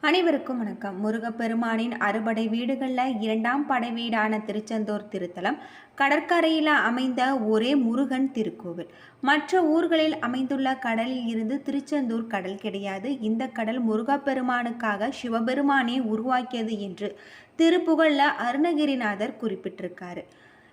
அனைவருக்கும் வணக்கம். முருகப்பெருமானின் அறுபடை வீடுகளில் இரண்டாம் படை வீடான திருச்செந்தூர் திருத்தலம் கடற்கரையில் அமைந்த ஒரே முருகன் திருக்கோவில். மற்ற ஊர்களில் அமைந்துள்ள கடலில் இருந்து திருச்செந்தூர் கடல் கிடையாது. இந்த கடல் முருகப்பெருமானுக்காக சிவபெருமானே உருவாக்கியது என்று திருப்புகழில் அருணகிரிநாதர் குறிப்பிட்டிருக்காரு.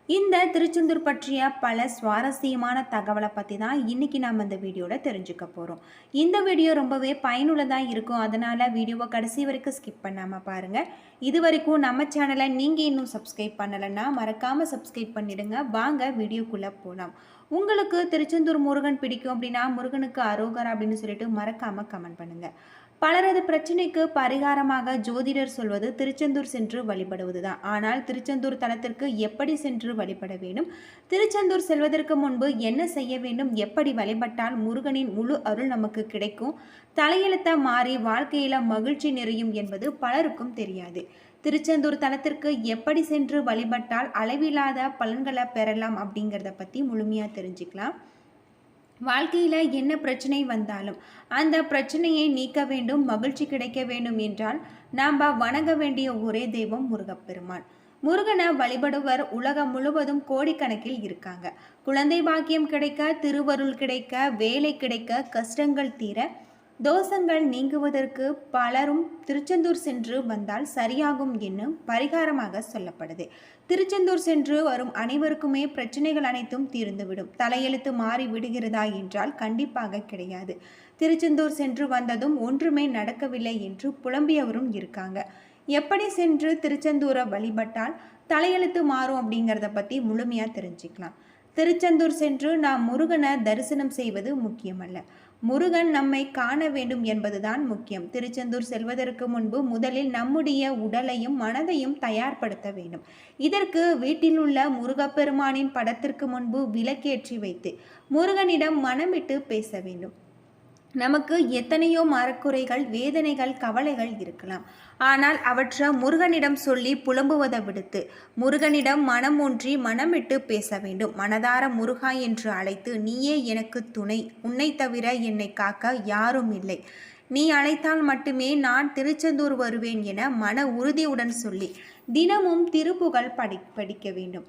இந்த திருச்செந்தூர் பற்றிய பல சுவாரஸ்யமான தகவலை பற்றி தான் இன்றைக்கி நாம் இந்த வீடியோவில் தெரிஞ்சுக்க போகிறோம் இந்த வீடியோ ரொம்பவே பயனுள்ளதாக இருக்கும். அதனால் வீடியோவை கடைசி வரைக்கும் ஸ்கிப் பண்ணாமல் பாருங்கள் இது வரைக்கும் நம்ம சேனலை நீங்கள் இன்னும் சப்ஸ்கிரைப் பண்ணலைன்னா மறக்காமல் சப்ஸ்கிரைப் பண்ணிடுங்க. வாங்க வீடியோக்குள்ளே போகலாம் உங்களுக்கு திருச்செந்தூர் முருகன் பிடிக்கும் அப்படின்னா முருகனுக்கு அரோகர் அப்படின்னு சொல்லிட்டு மறக்காமல் கமெண்ட் பண்ணுங்கள் பலரது பிரச்சனைக்கு பரிகாரமாக ஜோதிடர் சொல்வது திருச்செந்தூர் சென்று வழிபடுவது தான் ஆனால் திருச்செந்தூர் தலத்திற்கு எப்படி சென்று வழிபட வேண்டும்? திருச்செந்தூர் செல்வதற்கு முன்பு என்ன செய்ய வேண்டும்? எப்படி வழிபட்டால் முருகனின் முழு அருள் நமக்கு கிடைக்கும்? தலையெழுத்த மாறி வாழ்க்கையில மகிழ்ச்சி நிறையும் என்பது பலருக்கும் தெரியாது. திருச்செந்தூர் தலத்திற்கு எப்படி சென்று வழிபட்டால் அளவில்லாத பலன்களை பெறலாம் அப்படிங்கிறத பற்றி முழுமையாக தெரிஞ்சுக்கலாம். வாழ்க்கையில் என்ன பிரச்சனை வந்தாலும் அந்த பிரச்சனையை நீக்க வேண்டும் மகிழ்ச்சி கிடைக்க வேண்டும் என்றால் நாம் வணங்க வேண்டிய ஒரே தெய்வம் முருகப்பெருமான். முருகனை வழிபடுவர் உலகம் முழுவதும் கோடிக்கணக்கில் இருக்காங்க. குழந்தை பாக்கியம் கிடைக்க திருவருள் கிடைக்க வேலை கிடைக்க கஷ்டங்கள் தீர தோஷங்கள் நீங்குவதற்கு பலரும் திருச்செந்தூர் சென்று வந்தால் சரியாகும் என்னும் பரிகாரமாக சொல்லப்படுது. திருச்செந்தூர் சென்று வரும் அனைவருக்குமே பிரச்சனைகள் அனைத்தும் தீர்ந்துவிடும். தலையெழுத்து மாறி விடுகிறதா என்றால் கண்டிப்பாக கிடையாது. திருச்செந்தூர் சென்று வந்ததும் ஒன்றுமே நடக்கவில்லை என்று புலம்பியவரும் இருக்காங்க. எப்படி சென்று திருச்செந்தூரை வழிபட்டால் தலையெழுத்து மாறும் அப்படிங்கிறத பற்றி முழுமையாக தெரிஞ்சுக்கலாம். திருச்செந்தூர் சென்று நாம் முருகனை தரிசனம் செய்வது முக்கியமல்ல. முருகன் நம்மை காண வேண்டும் என்பதுதான் முக்கியம். திருச்செந்தூர் செல்வதற்கு முன்பு முதலில் நம்முடைய உடலையும் மனதையும் தயார்படுத்த வேண்டும். இதற்கு வீட்டில் உள்ள முருகப்பெருமானின் படத்திற்கு முன்பு விளக்கேற்றி வைத்து முருகனிடம் மனமிட்டு பேச வேண்டும். நமக்கு எத்தனையோ மரக்குறைகள் வேதனைகள் கவலைகள் இருக்கலாம். ஆனால் அவற்றை முருகனிடம் சொல்லி புலம்புவதை விடுத்து முருகனிடம் மனம் ஒன்றி மனமிட்டு பேச வேண்டும். மனதார முருகா என்று அழைத்து நீயே எனக்கு துணை. உன்னை தவிர என்னை காக்க யாரும் இல்லை. நீ அழைத்தால் மட்டுமே நான் திருச்செந்தூர் வருவேன் என மன உறுதியுடன் சொல்லி தினமும் திருப்புகழ் படி படிக்க வேண்டும்.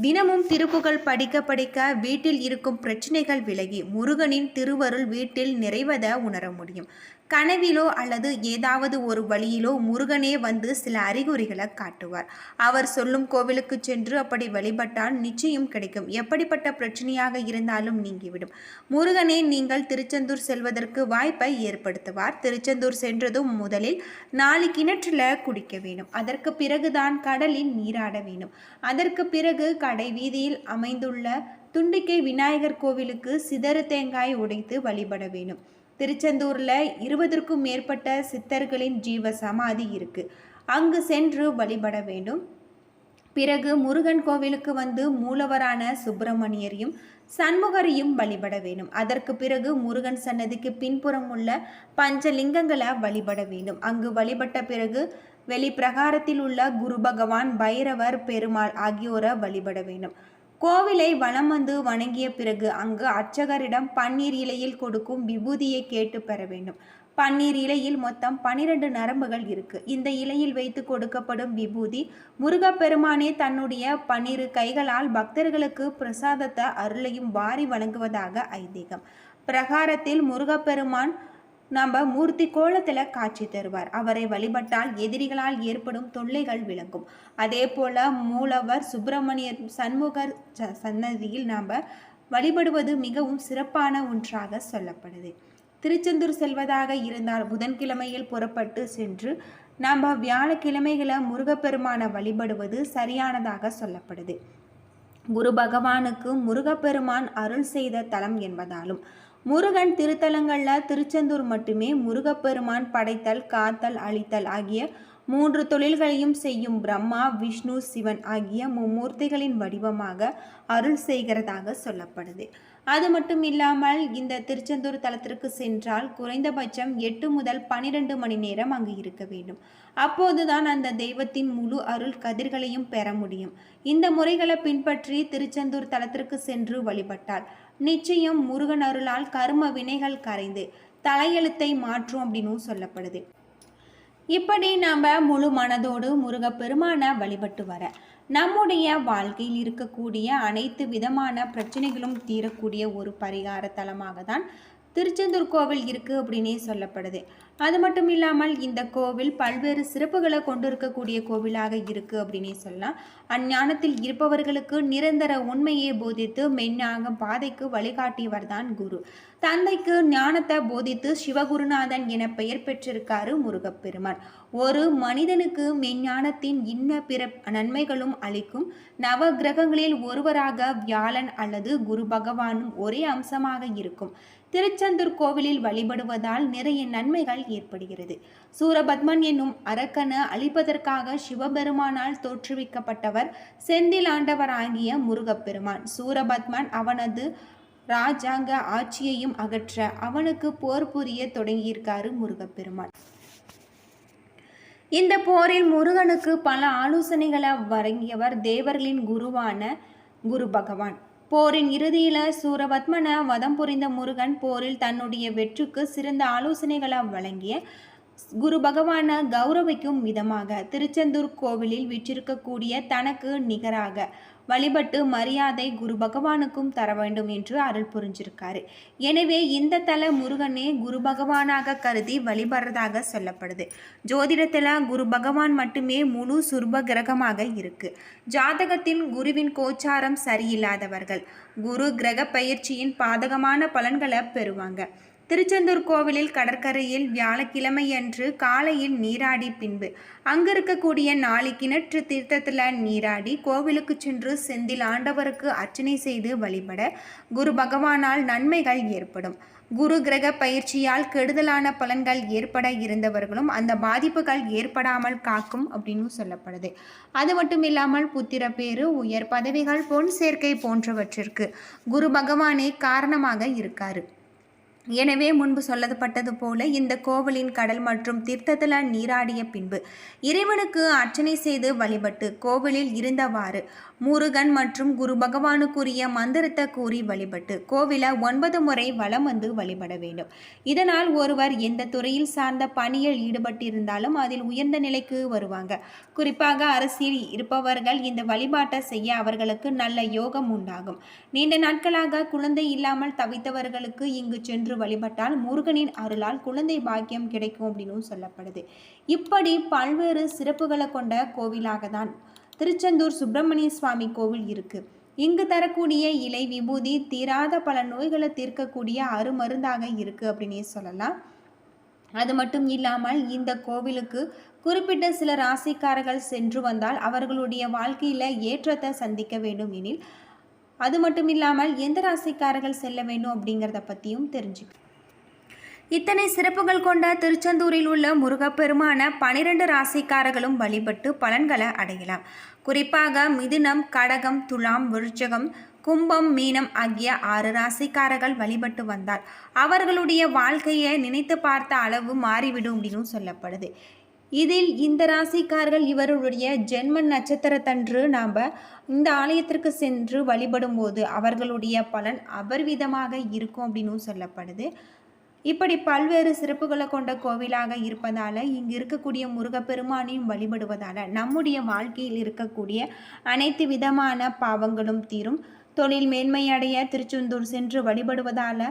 தினமும் திருப்புகள் படிக்க படிக்க வீட்டில் இருக்கும் பிரச்சனைகள் விலகி முருகனின் திருவருள் வீட்டில் நிறைவத உணர முடியும். கனவிலோ அல்லது ஏதாவது ஒரு வழியிலோ முருகனே வந்து சில அறிகுறிகளை காட்டுவார். அவர் சொல்லும் கோவிலுக்கு சென்று அப்படி வழிபட்டால் நிச்சயம் கிடைக்கும். எப்படிப்பட்ட பிரச்சனையாக இருந்தாலும் நீங்கிவிடும். முருகனே நீங்கள் திருச்செந்தூர் செல்வதற்கு வாய்ப்பை ஏற்படுத்துவார். திருச்செந்தூர் சென்றதும் முதலில் நாலு கிணற்றில் குடிக்க வேண்டும். அதற்கு பிறகுதான் கடலில் நீராட வேண்டும். அதற்கு பிறகு கடை வீதியில் அமைந்துள்ள துண்டிக்கை விநாயகர் கோவிலுக்கு சிதறு தேங்காய் உடைத்து வழிபட வேண்டும். திருச்செந்தூரில் இருபதற்கும் மேற்பட்ட சித்தர்களின் ஜீவ சமாதி இருக்குது அங்கு சென்று வழிபட வேண்டும். பிறகு முருகன் கோவிலுக்கு வந்து மூலவரான சுப்பிரமணியரையும் சண்முகரையும் வழிபட வேண்டும். அதற்கு பிறகு முருகன் சன்னதிக்கு பின்புறம் உள்ள பஞ்சலிங்கங்களை வழிபட வேண்டும். அங்கு வழிபட்ட பிறகு வெளிப்பிரகாரத்தில் உள்ள குரு பகவான் பைரவர் பெருமாள் ஆகியோரை வழிபட வேண்டும். கோவிலை வலம் வந்து வணங்கிய பிறகு அங்கு அர்ச்சகரிடம் பன்னீர் இலையில் கொடுக்கும் விபூதியை கேட்டு பெற வேண்டும். பன்னீர் இலையில் மொத்தம் பனிரெண்டு நரம்புகள் இருக்கு. இந்த இலையில் வைத்து கொடுக்கப்படும் விபூதி முருகப்பெருமானே தன்னுடைய பன்னிரு கைகளால் பக்தர்களுக்கு பிரசாதத்தை அருளையும் வாரி வழங்குவதாக ஐதீகம். பிரகாரத்தில் முருகப்பெருமான் நம்ம மூர்த்தி கோலத்தில் காட்சி தருவார். அவரை வழிபட்டால் எதிரிகளால் ஏற்படும் தொல்லைகள் விளங்கும். அதே போல மூலவர் சுப்பிரமணியர் சண்முகர் சன்னதியில் நாம் வழிபடுவது மிகவும் சிறப்பான ஒன்றாக சொல்லப்படுது. திருச்செந்தூர் செல்வதாக இருந்தால் புதன்கிழமையில் புறப்பட்டு சென்று நாம் வியாழக்கிழமைகளை முருகப்பெருமானை வழிபடுவது சரியானதாக சொல்லப்படுது. குரு பகவானுக்கு முருகப்பெருமான் அருள் செய்த தலம் என்பதாலும் முருகன் திருத்தலங்களில் திருச்செந்தூர் மட்டுமே முருகப்பெருமான் படைத்தல் காத்தல் அழித்தல் ஆகிய மூன்று தொழில்களையும் செய்யும் பிரம்மா விஷ்ணு சிவன் ஆகிய மும்மூர்த்திகளின் வடிவமாக அருள் செய்கிறதாக சொல்லப்படுது. அது மட்டும் இல்லாமல் இந்த திருச்செந்தூர் தலத்திற்கு சென்றால் குறைந்தபட்சம் எட்டு முதல் பனிரெண்டு மணி நேரம் அங்கு இருக்க வேண்டும். அப்போதுதான் அந்த தெய்வத்தின் முழு அருள் கதிர்களையும் பெற முடியும். இந்த முறைகளை பின்பற்றி திருச்செந்தூர் தலத்திற்கு சென்று வழிபட்டால் நிச்சயம் முருகன் அருளால் கர்ம வினைகள் கரைந்து தலையெழுத்தை மாற்றும் அப்படின்னு சொல்லப்படுது. இப்படி நாம் முழு மனதோடு முருகப்பெருமானை வழிபட்டு வர நம்முடைய வாழ்க்கையில் இருக்கக்கூடிய அனைத்து விதமான பிரச்சனைகளும் தீரக்கூடிய ஒரு பரிகார தலமாக தான் திருச்செந்தூர் கோவில் இருக்குது அப்படின்னே சொல்லப்படுது. அது மட்டும் இல்லாமல் இந்த கோவில் பல்வேறு சிறப்புகளை கொண்டிருக்கக்கூடிய கோவிலாக இருக்குது அப்படின்னே சொல்லலாம். அஞ்ஞானத்தில் இருப்பவர்களுக்கு நிரந்தர உண்மையை போதித்து மென்னாக பாதைக்கு வழிகாட்டியவர் தான் குரு. தந்தைக்கு ஞானத்தை போதித்து சிவகுருநாதன் என பெயர் பெற்றிருக்காரு முருகப்பெருமான். ஒரு மனிதனுக்கு மெஞ்ஞானத்தின் இன்ன பிற நன்மைகளும் அளிக்கும் நவ கிரகங்களில் ஒருவராக வியாழன் அல்லது குரு பகவானும் ஒரே அம்சமாக இருக்கும். திருச்செந்தூர் கோவிலில் வழிபடுவதால் நிறைய நன்மைகள் ஏற்படுகிறது. சூரபத்மன் என்னும் அரக்கன அழிப்பதற்காக சிவபெருமானால் தோற்றுவிக்கப்பட்டவர் செந்தில் ஆண்டவராகிய முருகப்பெருமான். சூரபத்மன் அவனது ராஜாங்க ஆட்சியையும் அகற்ற அவனுக்கு போர் புரிய தொடங்கியிருக்காரு முருகப்பெருமான். இந்த போரில் முருகனுக்கு பல ஆலோசனைகளை வழங்கியவர் தேவர்களின் குருவான குரு பகவான் போரின் இறுதியில சூரபத்மன வதம் புரிந்த முருகன் போரில் தன்னுடைய வெற்றுக்கு சிறந்த ஆலோசனைகளை வழங்கிய குரு பகவான கௌரவிக்கும் விதமாக திருச்செந்தூர் கோவிலில் விற்றிருக்கக்கூடிய தனக்கு நிகராக வழிபட்டு மரியாதை குரு பகவானுக்கும் தர வேண்டும் என்று அருள் புரிஞ்சிருக்காரு. எனவே இந்த தல முருகனே குரு பகவானாக கருதி வழிபடுறதாக சொல்லப்படுது. ஜோதிடத்தில் குரு பகவான் மட்டுமே முழு சுர்ப கிரகமாக இருக்கு. ஜாதகத்தின் குருவின் கோச்சாரம் சரியில்லாதவர்கள் குரு கிரக பயிற்சியின் பாதகமான பலன்களை பெறுவாங்க. திருச்செந்தூர் கோவிலில் கடற்கரையில் வியாழக்கிழமையன்று காலையில் நீராடி பின்பு. அங்கு இருக்கக்கூடிய நாளை கிணற்று தீர்த்தத்தில் நீராடி கோவிலுக்கு சென்று செந்தில் ஆண்டவருக்கு அர்ச்சனை செய்து வழிபட குரு பகவானால் நன்மைகள் ஏற்படும். குரு கிரக பயிற்சியால் கெடுதலான பலன்கள் ஏற்பட இருந்தவர்களும் அந்த பாதிப்புகள் ஏற்படாமல் காக்கும் அப்படின்னு சொல்லப்படுது. அது மட்டும் இல்லாமல் புத்திர பேரு உயர் பதவிகள் பொன் சேர்க்கை போன்றவற்றிற்கு குரு பகவானே காரணமாக இருக்காரு. எனவே முன்பு சொல்லப்பட்டது போல இந்த கோவிலின் கடல் மற்றும் தீர்த்தத்தில் நீராடிய பின்பு இறைவனுக்கு அர்ச்சனை செய்து வழிபட்டு கோவிலில் இருந்தவாறு முருகன் மற்றும் குரு பகவானுக்குரிய மந்திரத்தை கூறி வழிபட்டு கோவிலை ஒன்பது முறை வலம் வந்து வழிபட வேண்டும். இதனால் ஒருவர் எந்த துறையில் சார்ந்த பணியில் ஈடுபட்டிருந்தாலும் அதில் உயர்ந்த நிலைக்கு வருவாங்க. குறிப்பாக அரசியல் இருப்பவர்கள் இந்த வழிபாட்டை செய்ய அவர்களுக்கு நல்ல யோகம் உண்டாகும். நீண்ட நாட்களாக குழந்தை இல்லாமல் தவித்தவர்களுக்கு இங்கு சென்று சென்று வழிபட்டால் முருகனின் அருளால் குழந்தை பாக்கியம் கிடைக்கும் அப்படின்னு சொல்லப்படுது. இப்படி பல்வேறு சிறப்புகளை கொண்ட கோவிலாக தான் திருச்செந்தூர் சுப்பிரமணிய சுவாமி கோவில் இருக்கு. இங்கு தரக்கூடிய இலை விபூதி தீராத பல நோய்களை தீர்க்கக்கூடிய அருமருந்தாக இருக்கு அப்படின்னே சொல்லலாம். அது மட்டும் இல்லாமல் இந்த கோவிலுக்கு குறிப்பிட்ட சில ராசிக்காரர்கள் சென்று வந்தால் அவர்களுடைய வாழ்க்கையில் ஏற்றத்தை சந்திக்க வேண்டும் எனில் அது மட்டும் இல்லாமல் எந்த ராசிக்காரர்கள் செல்ல வேண்டும் அப்படிங்கிறத பற்றியும் தெரிஞ்சுக்க. இத்தனை சிறப்புகள் கொண்ட திருச்செந்தூரில் உள்ள முருகப்பெருமான பனிரெண்டு ராசிக்காரர்களும் வழிபட்டு பலன்களை அடையலாம். குறிப்பாக மிதுனம் கடகம் துலாம் விருச்சகம் கும்பம் மீனம் ஆகிய ஆறு ராசிக்காரர்கள் வழிபட்டு வந்தால் அவர்களுடைய வாழ்க்கையை நினைத்து பார்த்த அளவு மாறிவிடும் அப்படின்னு சொல்லப்படுது. இதில் இந்த ராசிக்காரர்கள் இவருடைய ஜென்ம நட்சத்திரத்தன்று நாம் இந்த ஆலயத்திற்கு சென்று வழிபடும் போது அவர்களுடைய பலன் அபர்விதமாக இருக்கும் அப்படின்னு சொல்லப்படுது. இப்படி பல்வேறு சிறப்புகளை கொண்ட கோவிலாக இருப்பதால் இங்கு இருக்கக்கூடிய முருகப்பெருமானையும் வழிபடுவதால் நம்முடைய வாழ்க்கையில் இருக்கக்கூடிய அனைத்து விதமான பாவங்களும் தீரும். தொழில் மேன்மையடைய திருச்செந்தூர் சென்று வழிபடுவதால்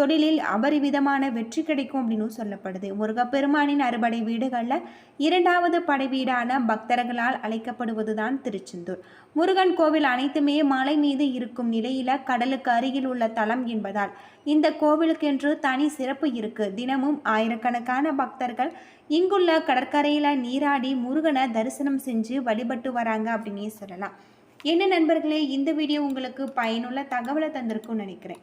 தொழிலில் அபரிவிதமான வெற்றி கிடைக்கும் அப்படின்னு சொல்லப்படுது. முருகப்பெருமானின் அறுபடை வீடுகளில் இரண்டாவது படை வீடான பக்தர்களால் அழைக்கப்படுவது தான் திருச்செந்தூர். முருகன் கோவில் அனைத்துமே மலை மீது இருக்கும் நிலையில கடலுக்கு அருகில் உள்ள தலம் என்பதால் இந்த கோவிலுக்கென்று தனி சிறப்பு இருக்கு. தினமும் ஆயிரக்கணக்கான பக்தர்கள் இங்குள்ள கடற்கரையில் நீராடி முருகனை தரிசனம் செஞ்சு வழிபட்டு வராங்க அப்படின்னே சொல்லலாம். என்ன நண்பர்களே இந்த வீடியோ உங்களுக்கு பயனுள்ள தகவலை தந்திருக்கும்னு நினைக்கிறேன்.